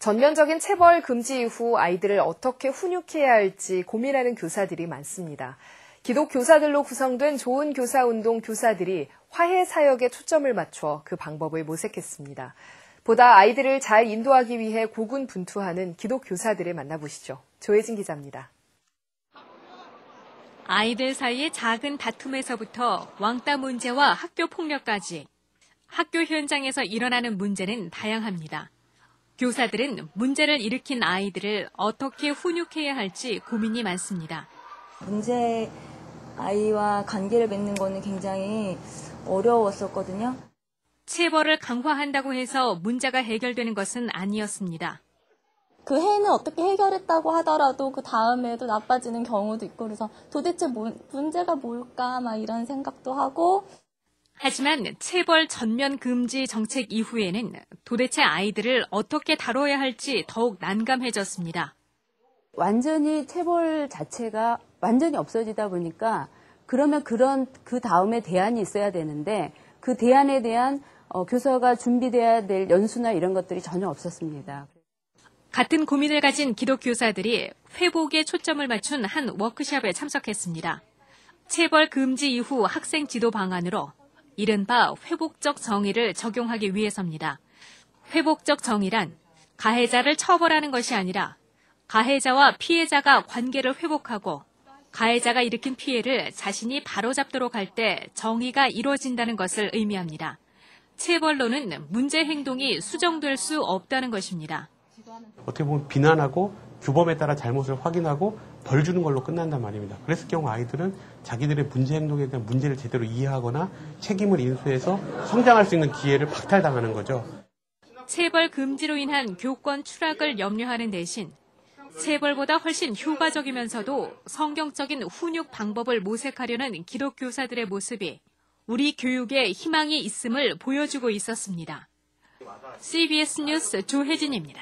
전면적인 체벌 금지 이후 아이들을 어떻게 훈육해야 할지 고민하는 교사들이 많습니다. 기독 교사들로 구성된 좋은 교사 운동 교사들이 화해 사역에 초점을 맞춰 그 방법을 모색했습니다. 보다 아이들을 잘 인도하기 위해 고군분투하는 기독 교사들을 만나보시죠. 조혜진 기자입니다. 아이들 사이의 작은 다툼에서부터 왕따 문제와 학교 폭력까지 학교 현장에서 일어나는 문제는 다양합니다. 교사들은 문제를 일으킨 아이들을 어떻게 훈육해야 할지 고민이 많습니다. 문제 아이와 관계를 맺는 거는 굉장히 어려웠었거든요. 체벌을 강화한다고 해서 문제가 해결되는 것은 아니었습니다. 그 해는 어떻게 해결했다고 하더라도 그 다음에도 나빠지는 경우도 있고 그래서 도대체 뭐, 문제가 뭘까 막 이런 생각도 하고 하지만 체벌 전면 금지 정책 이후에는 도대체 아이들을 어떻게 다뤄야 할지 더욱 난감해졌습니다. 완전히 체벌 자체가 완전히 없어지다 보니까 그러면 그런 그 다음에 대안이 있어야 되는데 그 대안에 대한 어, 교사가 준비돼야 될 연수나 이런 것들이 전혀 없었습니다. 같은 고민을 가진 기독교사들이 회복에 초점을 맞춘 한 워크숍에 참석했습니다. 체벌 금지 이후 학생 지도 방안으로 이른바 회복적 정의를 적용하기 위해서입니다. 회복적 정의란 가해자를 처벌하는 것이 아니라 가해자와 피해자가 관계를 회복하고 가해자가 일으킨 피해를 자신이 바로잡도록 할 때 정의가 이루어진다는 것을 의미합니다. 체벌로는 문제 행동이 수정될 수 없다는 것입니다. 어떻게 보면 비난하고 규범에 따라 잘못을 확인하고 벌 주는 걸로 끝난단 말입니다. 그랬을 경우 아이들은 자기들의 문제 행동에 대한 문제를 제대로 이해하거나 책임을 인수해서 성장할 수 있는 기회를 박탈당하는 거죠. 체벌 금지로 인한 교권 추락을 염려하는 대신 체벌보다 훨씬 효과적이면서도 성경적인 훈육 방법을 모색하려는 기독교사들의 모습이 우리 교육에 희망이 있음을 보여주고 있었습니다. CBS 뉴스 조혜진입니다.